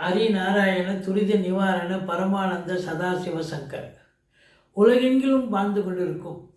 ஹரிநாராயண துரித நிவாரண பரமானந்த சதாசிவ சங்கர். உலகெங்கிலும் வாழ்ந்து கொண்டிருக்கும்.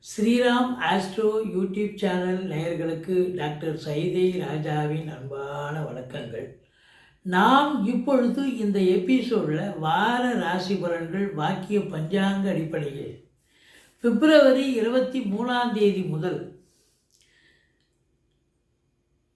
ஸ்ரீராம் ஆஸ்ட்ரோ யூடியூப் சேனல் நேயர்களுக்கு டாக்டர் சைதை ராஜாவின் அன்பான வணக்கங்கள். நாம் இப்பொழுது இந்த எபிசோடில் வார ராசி பலன்கள் வாக்கிய பஞ்சாங்க அடிப்படையில். பிப்ரவரி இருபத்தி மூணாம் தேதி முதல்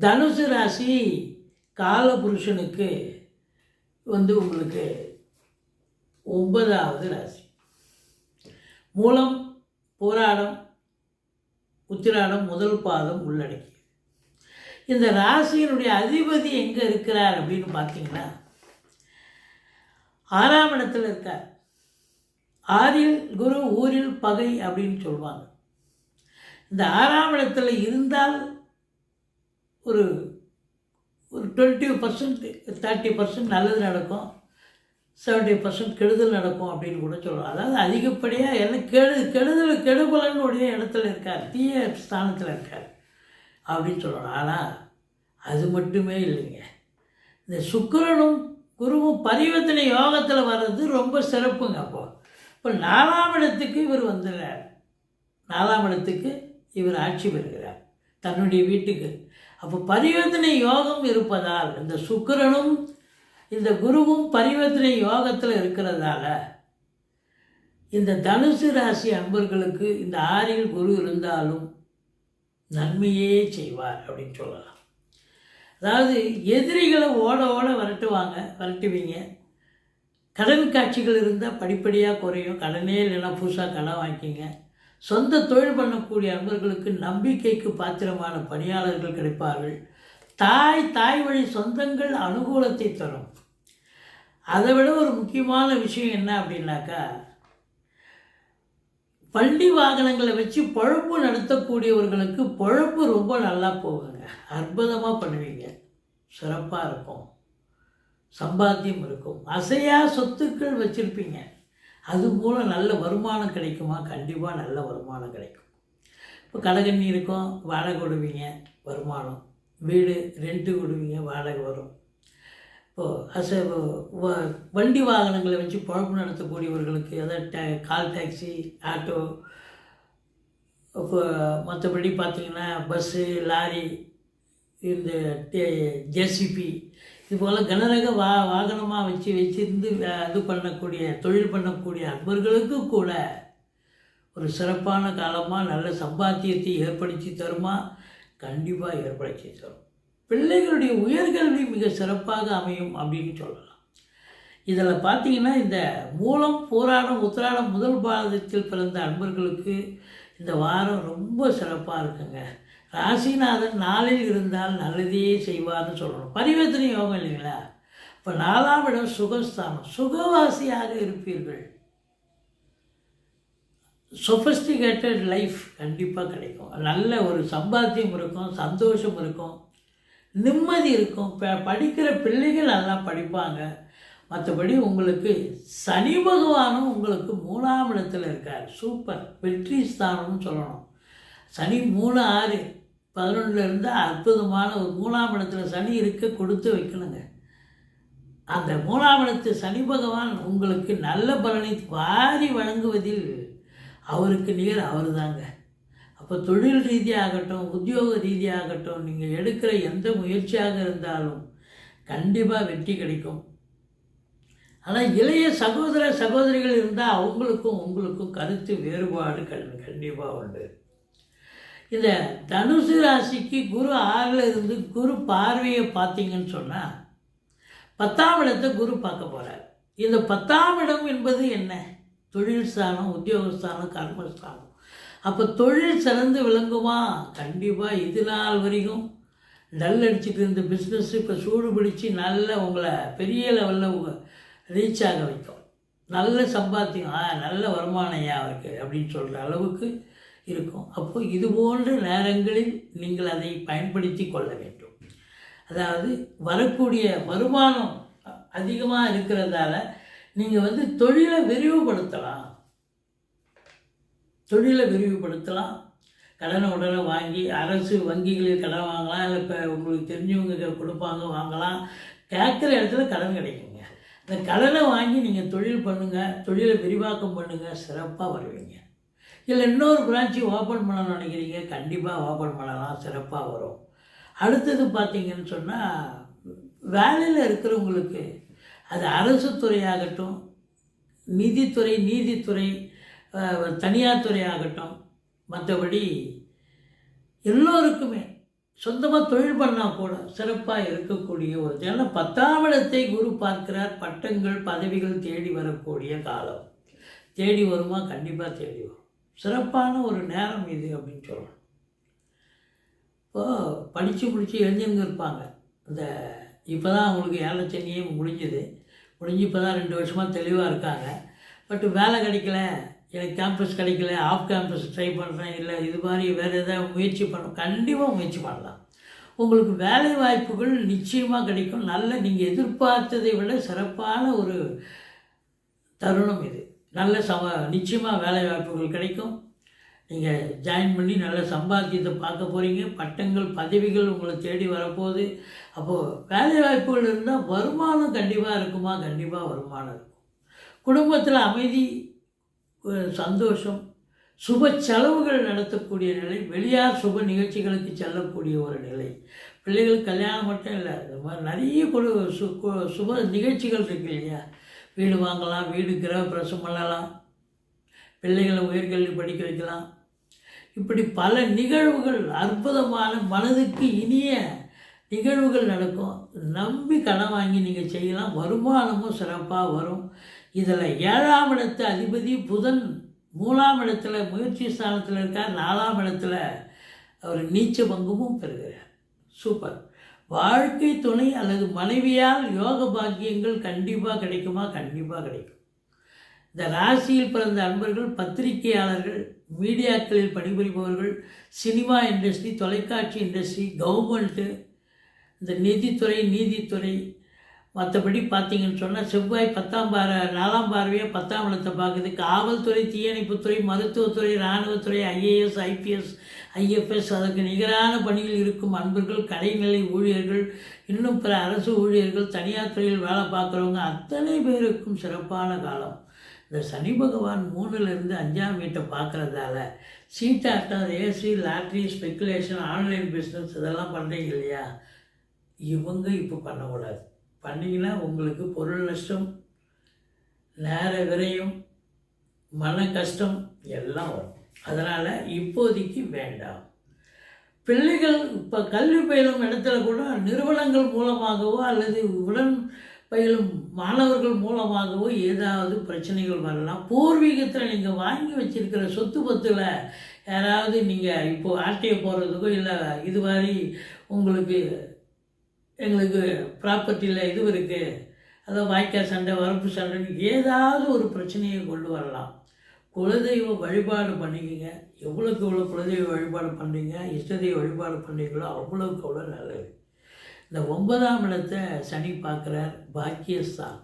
தனுசு ராசி காலபுருஷனுக்கு வந்து உங்களுக்கு ஒன்பதாவது ராசி. மூலம் போராடம் உத்திராடம் முதல் பாதம் உள்ளடக்கி இந்த ராசியினுடைய அதிபதி எங்கே இருக்கிறார் அப்படின்னு பார்த்தீங்கன்னா ஆறாம் இடத்துல இருக்கார். ஆறில் குரு ஊரில் பகை அப்படின்னு சொல்லுவாங்க இந்த ஆறாம் இடத்துல இருந்தால் ஒரு ஒரு டுவெண்ட்டி பர்சன்ட் தேர்ட்டி பர்சன்ட் நல்லது நடக்கும். செவன்ட்டி பர்சன்ட் கெடுதல் நடக்கும் அப்படின்னு கூட சொல்லலாம் அதாவது அதிகப்படியாக எல்லாம் கெடு கெடுதல் கெடுபலனுடைய இடத்துல இருக்கார். தீய ஸ்தானத்தில் இருக்கார் அப்படின்னு சொல்லலாம் ஆனால் அது மட்டுமே இல்லைங்க. இந்த சுக்கிரனும் குருவும் பரிவர்த்தனை யோகத்தில் வர்றது ரொம்ப சிறப்புங்க அப்போது இப்போ நாலாம் இடத்துக்கு இவர் வந்துடுறார். நாலாம் இடத்துக்கு இவர் ஆட்சி பெறுகிறார். தன்னுடைய வீட்டுக்கு. அப்போ பரிவர்த்தனை யோகம் இருப்பதால் இந்த சுக்கரனும் இந்த குருவும் பரிவர்த்தனை யோகத்தில் இருக்கிறதால இந்த தனுசு ராசி அன்பர்களுக்கு இந்த ஆறில் குரு இருந்தாலும் நன்மையே செய்வார் அப்படின்னு சொல்லலாம். அதாவது எதிரிகளை ஓட ஓட விரட்டுவாங்க விரட்டுவீங்க. கடன் காட்சிகள் இருந்தால் படிப்படியாக குறையும். கடனே இல்லைன்னா புதுசாக கடன் வாங்கிக்கிங்க. சொந்த தொழில் பண்ணக்கூடிய அன்பர்களுக்கு நம்பிக்கைக்கு பாத்திரமான பணியாளர்கள் கிடைப்பார்கள். தாய் தாய் வழி சொந்தங்கள் அனுகூலத்தை தரும். அதை விட ஒரு முக்கியமான விஷயம் என்ன அப்படின்னாக்கா பள்ளி வாகனங்களை வச்சு பொழப்பு நடத்தக்கூடியவர்களுக்கு பொழப்பு ரொம்ப நல்லா போகுங்க. அற்புதமாக பண்ணுவீங்க. சிறப்பாக இருக்கும். சம்பாத்தியம் இருக்கும். அசையா சொத்துக்கள் வச்சுருப்பீங்க. அது மூலம் நல்ல வருமானம் கிடைக்குமா? கண்டிப்பாக நல்ல வருமானம் கிடைக்கும். இப்போ கடகண்ணி இருக்கும் வாடகை விடுவீங்க வருமானம். வீடு ரெண்டு விடுவீங்க வாடகை வரும். இப்போது அச வ- வண்டி வாகனங்களை வச்சு குழப்பம் நடத்தக்கூடியவர்களுக்கு அதாவது டே கால் டாக்ஸி ஆட்டோ இப்போ மற்றபடி பார்த்தீங்கன்னா பஸ்ஸு லாரி இந்த ஜேசிபி இதுபோல் கனரக வா வாகனமாக வச்சு வச்சிருந்து வே- இது பண்ணக்கூடிய தொழில் பண்ணக்கூடிய அன்பர்களுக்கு கூட ஒரு சிறப்பான காலமாக நல்ல சம்பாத்தியத்தை ஏற்படுத்தி தருமா? கண்டிப்பாக ஏற்படுத்தி தரும். பிள்ளைகளுடைய உயர்கல்வி மிக சிறப்பாக அமையும் அப்படின்னு சொல்லலாம். இதில் பார்த்தீங்கன்னா இந்த மூலம் போராடம் உத்திராடம் முதல் பாரதத்தில் பிறந்த அன்பர்களுக்கு இந்த வாரம் ரொம்ப சிறப்பாக இருக்குங்க. ராசிநாதன் நாளில் இருந்தால் நல்லதே செய்வார்னு சொல்லணும். பரிவர்த்தனை யோகம் இல்லைங்களா? இப்போ நாலாம் இடம் சுகஸ்தானம். சுகவாசியாக இருப்பீர்கள். சொஃபஸ்டிகேட்டட் லைஃப் கண்டிப்பாக கிடைக்கும். நல்ல ஒரு சம்பாத்தியம் இருக்கும் சந்தோஷம் இருக்கும் நிம்மதி இருக்கும். இப்போ படிக்கிற பிள்ளைகள் நல்லா படிப்பாங்க. மற்றபடி உங்களுக்கு சனி பகவானும் உங்களுக்கு மூணாம் இடத்தில் இருக்கார். சூப்பர். வெற்றி ஸ்தானம்னு சொல்லணும். சனி மூணு ஆறு. பதினொன்றில் இருந்தால் அற்புதமான ஒரு மூணாம் இடத்துல சனி இருக்க கொடுத்து வைக்கணுங்க. அந்த மூணாம் இடத்து சனி பகவான் உங்களுக்கு நல்ல பலனை வாரி வழங்குவதில் அவருக்கு நிகர் அவர் தாங்க அப்போ தொழில் ரீதியாகட்டும் உத்தியோக ரீதியாகட்டும் நீங்கள் எடுக்கிற எந்த முயற்சியாக இருந்தாலும் கண்டிப்பாக வெற்றி கிடைக்கும். ஆனால் இளைய சகோதர சகோதரிகள் இருந்தால் அவங்களுக்கும் உங்களுக்கும் கருத்து வேறுபாடு கண் கண்டிப்பாக உண்டு. இந்த தனுசு ராசிக்கு குரு ஆறில் இருந்து குரு பார்வையை பார்த்தீங்கன்னு சொன்னால் பத்தாம் இடத்தை குரு பார்க்க போகிறார் இந்த பத்தாம் இடம் என்பது என்ன? தொழில் ஸ்தானம் உத்தியோகஸ்தானம் கர்மஸ்தானம் அப்போ தொழில் சிறந்து விளங்குமா? கண்டிப்பாக இது நாள் வரைக்கும். டல் அடிச்சுட்டு இருந்த பிஸ்னஸ் இப்போ சூடு பிடிச்சி நல்ல உங்களை பெரிய லெவலில் ரீச் ஆக வைக்கும். நல்ல சம்பாத்தியம் ஆ நல்ல வருமானம் ஏன் அவருக்கு அப்படின்னு சொல்கிற அளவுக்கு இருக்கும். அப்போது இது போன்ற நேரங்களில் நீங்கள் அதை பயன்படுத்தி கொள்ள வேண்டும். அதாவது வரக்கூடிய வருமானம் அதிகமாக இருக்கிறதால நீங்கள் வந்து தொழிலை விரிவுபடுத்தலாம். தொழிலை விரிவுபடுத்தலாம். கடனை உடனே வாங்கி அரசு வங்கிகளில் கடன் வாங்கலாம். இல்லை இப்போ உங்களுக்கு தெரிஞ்சவங்க கொடுப்பாங்க வாங்கலாம். கேட்குற இடத்துல கடன் கிடைக்குங்க. இந்த கடனை வாங்கி நீங்கள் தொழில் பண்ணுங்கள் தொழிலை விரிவாக்கம் பண்ணுங்கள் சிறப்பாக வருவீங்க. இல்லை இன்னொரு பிரான்ச்சு ஓப்பன் பண்ணணும்னு நினைக்கிறீங்க. கண்டிப்பாக ஓப்பன் பண்ணலாம். சிறப்பாக வரும். அடுத்தது பார்த்தீங்கன்னு சொன்னால் வேலையில் இருக்கிறவங்களுக்கு அது அரசு துறையாகட்டும் நிதித்துறை நீதித்துறை தனியார் துறை ஆகட்டும் மற்றபடி எல்லோருக்குமே சொந்தமாக தொழில் பண்ணால் கூட சிறப்பாக இருக்கக்கூடிய ஒரு ஏன்னா பத்தாம் இடத்தை குரு பார்க்கிறார். பட்டங்கள் பதவிகள் தேடி வரக்கூடிய காலம். தேடி வருமா? கண்டிப்பாக தேடி வரும். சிறப்பான ஒரு நேரம் இது அப்படின்னு சொல்லலாம் இப்போது படித்து முடித்து எழுந்திருங்க இருப்பாங்க. இந்த இப்போ தான் அவங்களுக்கு ஏழை முடிஞ்சுது. முடிஞ்சு இப்போ தான் ரெண்டு வருஷமாக தெளிவாக இருக்காங்க. பட் வேலை கிடைக்கல. எனக்கு கேம்பஸ் கிடைக்கல. ஆஃப் கேம்பஸ் ட்ரை பண்ணுறேன் இல்லை இது மாதிரி வேறு எதாவது முயற்சி பண்ண கண்டிப்பாக முயற்சி பண்ணலாம். உங்களுக்கு வேலை வாய்ப்புகள் நிச்சயமாக கிடைக்கும். நல்ல நீங்கள் எதிர்பார்த்ததை விட சிறப்பான ஒரு தருணம் இது. நல்ல சம நிச்சயமாக வேலை வாய்ப்புகள் கிடைக்கும். நீங்கள் ஜாயின் பண்ணி நல்ல சம்பாத்தியத்தை பார்க்க போகிறீங்க பட்டங்கள் பதவிகள் உங்களை தேடி வரப்போகுது. அப்போது வேலை வாய்ப்புகள் இருந்தால் வருமானம் கண்டிப்பாக இருக்குமா? கண்டிப்பாக வருமானம் இருக்கும். குடும்பத்தில் அமைதி சந்தோஷம் சுப செலவுகள் நடத்தக்கூடிய நிலை வெளியார் சுப நிகழ்ச்சிகளுக்கு செல்லக்கூடிய ஒரு நிலை. பிள்ளைகள் கல்யாணம் மட்டும் இல்லை இந்த மாதிரி நிறைய குழு சு சுப நிகழ்ச்சிகள் இருக்கு இல்லையா? வீடு வாங்கலாம் வீடு கிரகப்பிரசம் பண்ணலாம் பிள்ளைகளை உயர்கல்வி படிக்க வைக்கலாம். இப்படி பல நிகழ்வுகள் அற்புதமான மனதுக்கு இனிய நிகழ்வுகள் நடக்கும். நம்பி கடன் வாங்கி நீங்கள் செய்யலாம். வருமானமும் சிறப்பாக வரும். இதில் ஏழாம் இடத்து அதிபதி புதன் மூணாம் இடத்துல முயற்சி ஸ்தானத்தில் இருக்கார். நாலாம் இடத்துல அவர் நீச்ச பங்குமும் பெறுகிறார். சூப்பர். வாழ்க்கை துணை அல்லது மனைவியால் யோக பாக்கியங்கள் கண்டிப்பாக கிடைக்குமா? கண்டிப்பாக கிடைக்கும். இந்த ராசியில் பிறந்த அன்பர்கள் பத்திரிகையாளர்கள் மீடியாக்களில் பணிபுரிபவர்கள் சினிமா இண்டஸ்ட்ரி தொலைக்காட்சி இண்டஸ்ட்ரி கவர்மெண்ட்டு இந்த நிதித்துறை நீதித்துறை மற்றபடி பார்த்தீங்கன்னு சொன்னால் செவ்வாய் பத்தாம் பார நாலாம் பார்வையாக பத்தாம் இடத்தை பார்க்குது காவல்துறை தீயணைப்புத்துறை மருத்துவத்துறை இராணுவத்துறை ஐஏஎஸ் ஐபிஎஸ் ஐஎஃப்எஸ் அதற்கு நிகரான பணியில் இருக்கும் அன்பர்கள் கலைநிலை ஊழியர்கள் இன்னும் பிற அரசு ஊழியர்கள் தனியார் துறையில் வேலை பார்க்குறவங்க அத்தனை பேருக்கும் சிறப்பான காலம். இந்த சனி பகவான் மூணுலேருந்து அஞ்சாம் வீட்டை பார்க்குறதால சீட்டாட்டம் ஏசி லாட்ரி ஸ்பெக்குலேஷன் ஆன்லைன் பிஸ்னஸ் இதெல்லாம் பண்ணுறீங்க இல்லையா? இவங்க இப்போ பண்ணக்கூடாது. பண்ணிங்கன்னா உங்களுக்கு பொருள் நஷ்டம் நேர விரயம் மன கஷ்டம் எல்லாம் வரும். அதனால் இப்போதைக்கு வேண்டாம். பிள்ளைகள் இப்போ கல்வி பயிலும் இடத்துல கூட நிறுவனங்கள் மூலமாகவோ அல்லது உடன் பயிலும் மாணவர்கள் மூலமாகவோ ஏதாவது பிரச்சனைகள் வரலாம். பூர்வீகத்தில் நீங்கள் வாங்கி வச்சிருக்கிற சொத்து பத்தில் யாராவது நீங்கள் இப்போது ஆட்டையை போகிறதுக்கோ இல்லை இது மாதிரி உங்களுக்கு எங்களுக்கு ப்ராப்பர்ட்டியில் இது இருக்குது அதாவது வாய்க்கால் சண்டை வரப்பு சண்டைன்னு ஏதாவது ஒரு பிரச்சனையை கொண்டு வரலாம். குலதெய்வ வழிபாடு பண்ணிக்கங்க. எவ்வளோக்கு எவ்வளோ குலதெய்வ வழிபாடு பண்ணுறீங்க இஷ்டதெய்வ வழிபாடு பண்ணுறீங்களோ அவ்வளோக்கு அவ்வளோ நல்லது. இந்த ஒன்பதாம் இடத்தை சனி பார்க்குறார் பாக்கியஸ்தான்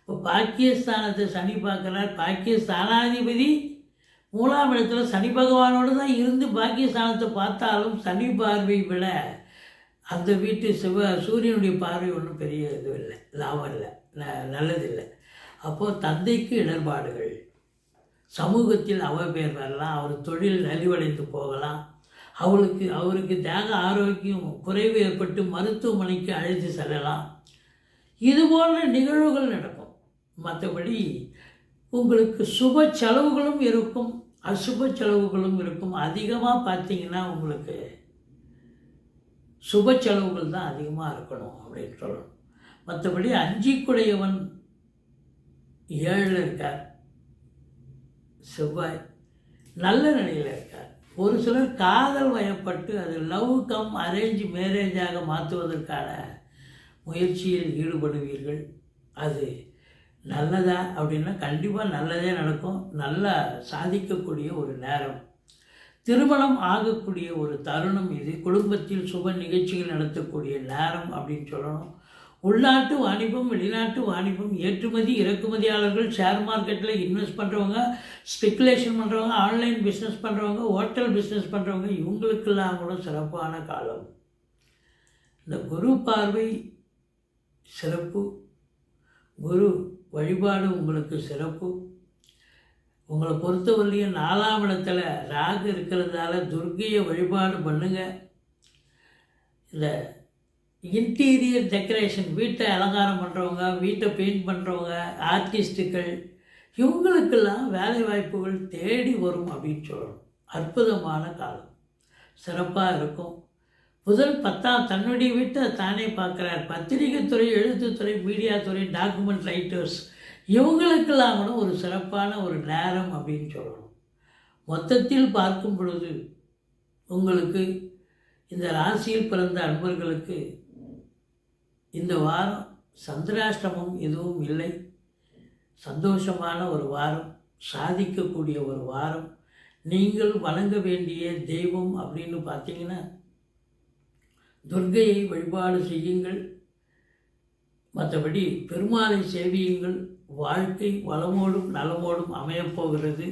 இப்போ பாக்கியஸ்தானத்தை சனி பார்க்குறார். பாக்கியஸ்தானாதிபதி மூணாம் இடத்துல சனி பகவானோடு தான் இருந்து பாக்கியஸ்தானத்தை பார்த்தாலும் சனி பார்வை விட அந்த வீட்டு சிவ சூரியனுடைய பார்வை ஒன்றும் பெரிய இது இல்லை லாபம் இல்லை ந நல்லதில்லை. அப்போது தந்தைக்கு இடர்பாடுகள். சமூகத்தில் அவப்பெயர் வரலாம் அவர் தொழில் நலிவடைந்து போகலாம். அவளுக்கு அவருக்கு தேக ஆரோக்கியம் குறைவு ஏற்பட்டு மருத்துவமனைக்கு அழைத்து செல்லலாம். இது போன்ற நிகழ்வுகள் நடக்கும். மற்றபடி உங்களுக்கு சுப செலவுகளும் இருக்கும். அசுப செலவுகளும் இருக்கும். அதிகமாக பார்த்தீங்கன்னா உங்களுக்கு சுப செலவுகள் தான் அதிகமாக இருக்கணும் அப்படின்னு சொல்லணும். மற்றபடி அஞ்சிக்குடையவன் ஏழில் இருக்கார். செவ்வாய் நல்ல நிலையில் இருக்கார். ஒரு சிலர் காதல் வயப்பட்டு அது லவ் கம் அரேஞ்ச் மேரேஜாக மாற்றுவதற்கான முயற்சியில் ஈடுபடுவீர்கள். அது நல்லதா அப்படின்னா கண்டிப்பாக நல்லதே நடக்கும். நல்லா சாதிக்கக்கூடிய ஒரு நேரம். திருமணம் ஆகக்கூடிய ஒரு தருணம் இது. குடும்பத்தில் சுப நிகழ்ச்சிகள் நடத்தக்கூடிய நேரம் அப்படின்னு சொல்லணும். உள்நாட்டு வாணிபம் வெளிநாட்டு வாணிபம் ஏற்றுமதி இறக்குமதியாளர்கள் ஷேர் மார்க்கெட்டில் இன்வெஸ்ட் பண்ணுறவங்க ஸ்பெக்குலேஷன் பண்ணுறவங்க ஆன்லைன் பிஸ்னஸ் பண்ணுறவங்க ஹோட்டல் பிஸ்னஸ் பண்ணுறவங்க இவங்களுக்கெல்லாம் கூட சிறப்பான காலம். இந்த குரு பார்வை சிறப்பு. குரு வழிபாடு உங்களுக்கு சிறப்பு. உங்களை பொறுத்தவரையும் நாலாம் இடத்துல ராகு இருக்கிறதால துர்கையை வழிபாடு பண்ணுங்க. இந்த இன்டீரியர் டெக்கரேஷன் வீட்டை அலங்காரம் பண்ணுறவங்க வீட்டை பெயிண்ட் பண்ணுறவங்க ஆர்டிஸ்ட்டுகள் இவங்களுக்கெல்லாம் வேலை வாய்ப்புகள் தேடி வரும் அப்படின்னு சொல்லணும். அற்புதமான காலம். சிறப்பாக இருக்கும். முதல் பத்தாம் தன்னுடைய வீட்டை தானே பார்க்குறார். பத்திரிகைத்துறை எழுத்துத்துறை மீடியா துறை டாக்குமெண்ட் ரைட்டர்ஸ் இவங்களுக்கெல்லாம் கூட ஒரு சிறப்பான ஒரு நேரம் அப்படின்னு சொல்லணும். மொத்தத்தில் பார்க்கும் பொழுது உங்களுக்கு இந்த ராசியில் பிறந்த அன்பர்களுக்கு இந்த வாரம் சந்திராஷ்டமம் எதுவும் இல்லை. சந்தோஷமான ஒரு வாரம் சாதிக்கக்கூடிய ஒரு வாரம். நீங்கள் வணங்க வேண்டிய தெய்வம் அப்படின்னு பார்த்தீங்கன்னா துர்கையை வழிபாடு செய்யுங்கள். மற்றபடி பெருமாளை சேவியுங்கள். வாழ்க்கை வளமோடும் நலமோடும் அமையப்போகிறது.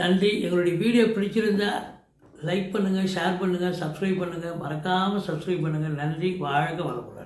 நன்றி. எங்களுடைய வீடியோ பிடிச்சிருந்தா லைக் பண்ணுங்கள் ஷேர் பண்ணுங்கள் சப்ஸ்கிரைப் பண்ணுங்கள் மறக்காமல் சப்ஸ்கிரைப் பண்ணுங்கள் நன்றி. வாழ்க வளமுடன்.